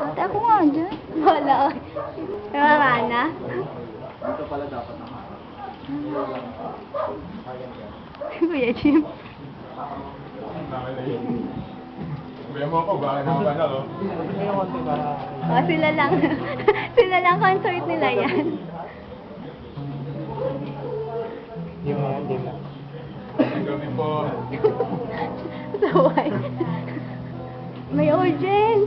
Ate, ako nga dyan. Wala. Wala na. Dito pala dapat nakaharap. Kuya Jim. Kuya mo ako, bakit ako ka na, no? Oh, sila lang. sila lang concert nila yan. Di mo yan, di mo. Ang gabi po. Saway. May audience.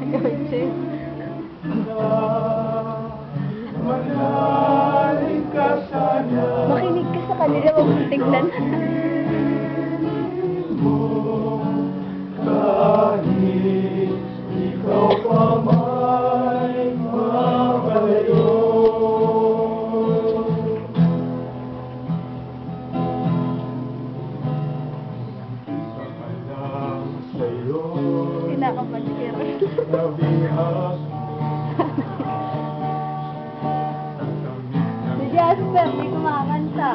May sana. Makinig ka sa kanila, huwag tignan. Di kumakanta.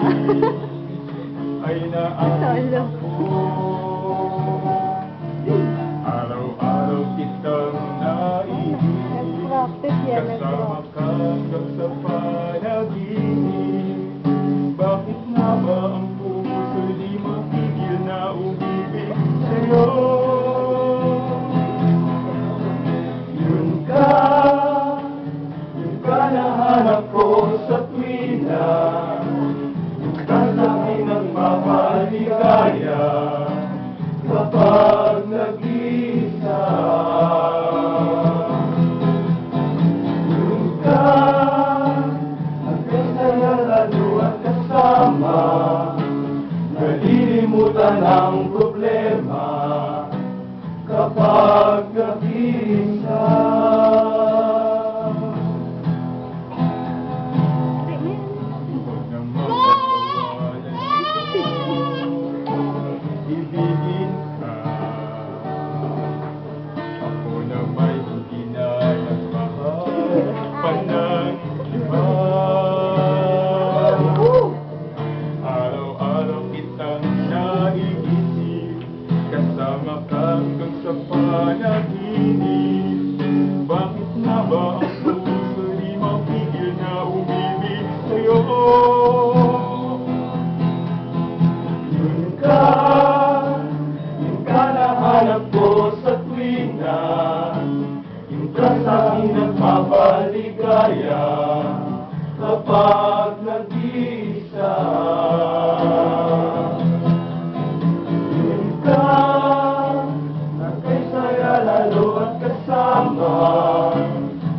ay naaamin Solo.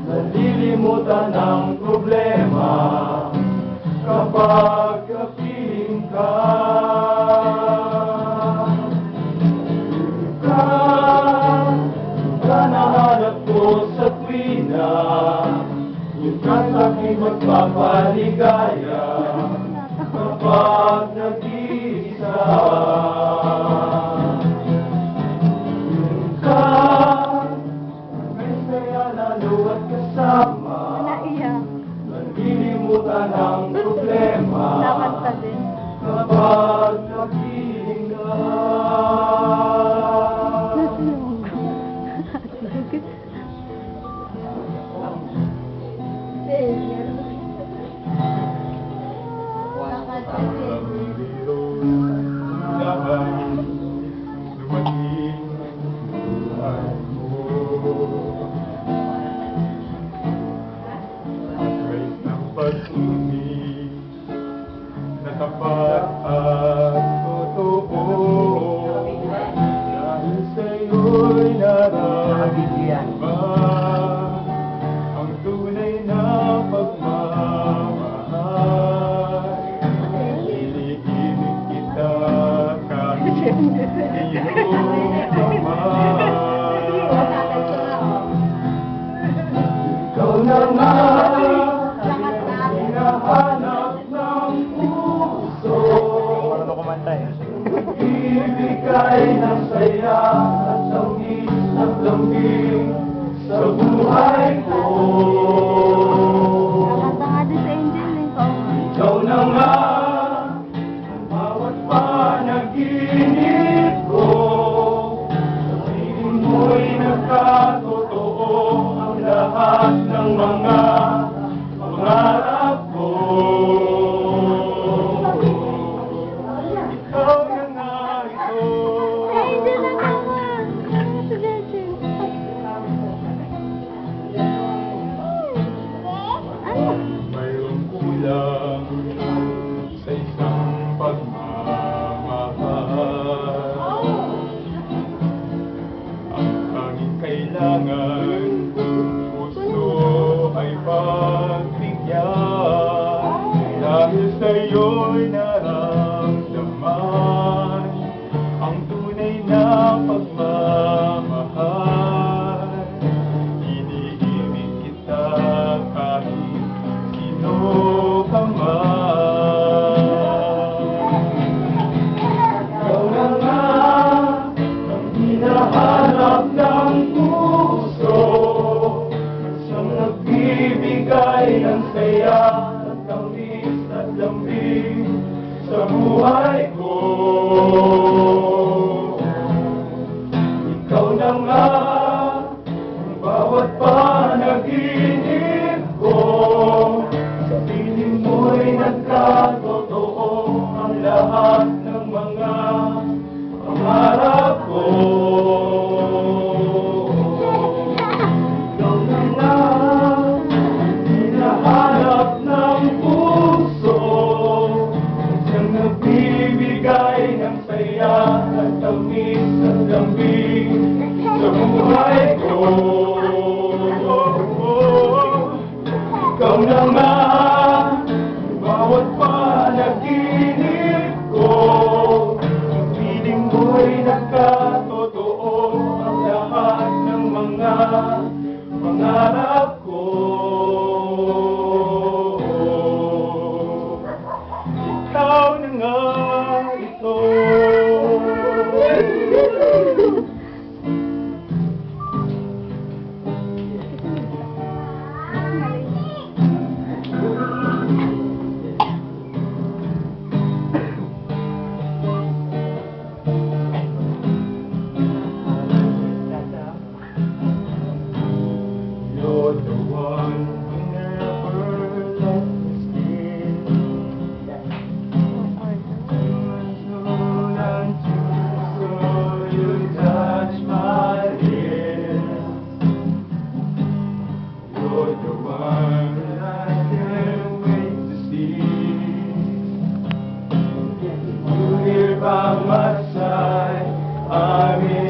Nalilimutan ang problema Kapag kapiling ka ka, ka nahanap ko sa tuwina Yung ka sa aking magpapaligaya Nalilimutan ang magbibigay ng saya at sangis ng lambing sa buhay ko. Ikaw na nga, bawat panaginip ko, sa piling mo'y nagkatotoo ang lahat ng mga Amen.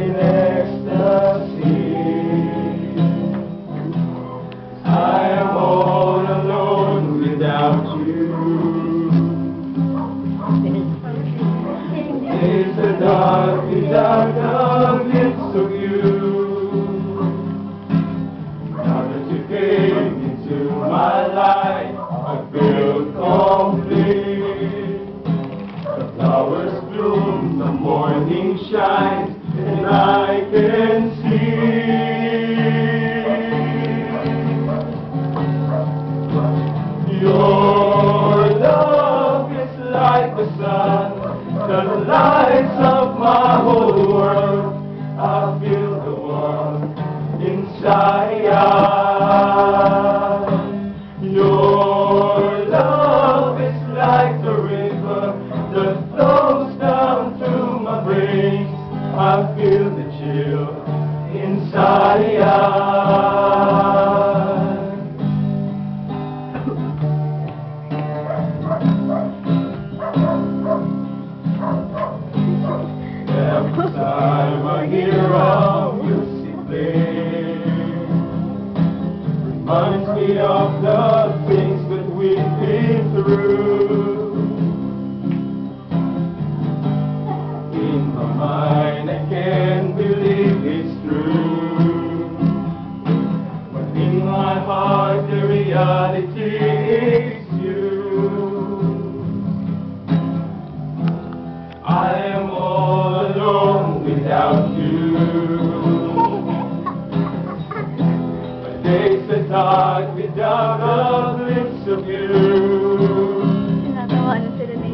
days that I without a glimpse of you.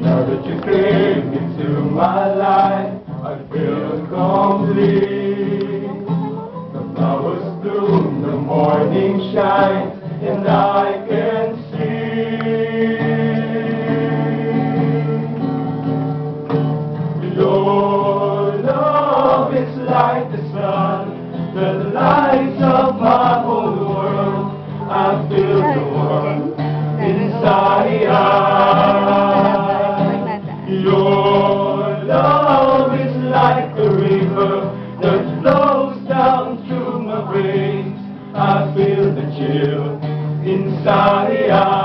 Now that you came into my life, I feel complete. The flowers bloom, the morning shines, and I can see. I feel the chill inside the eye.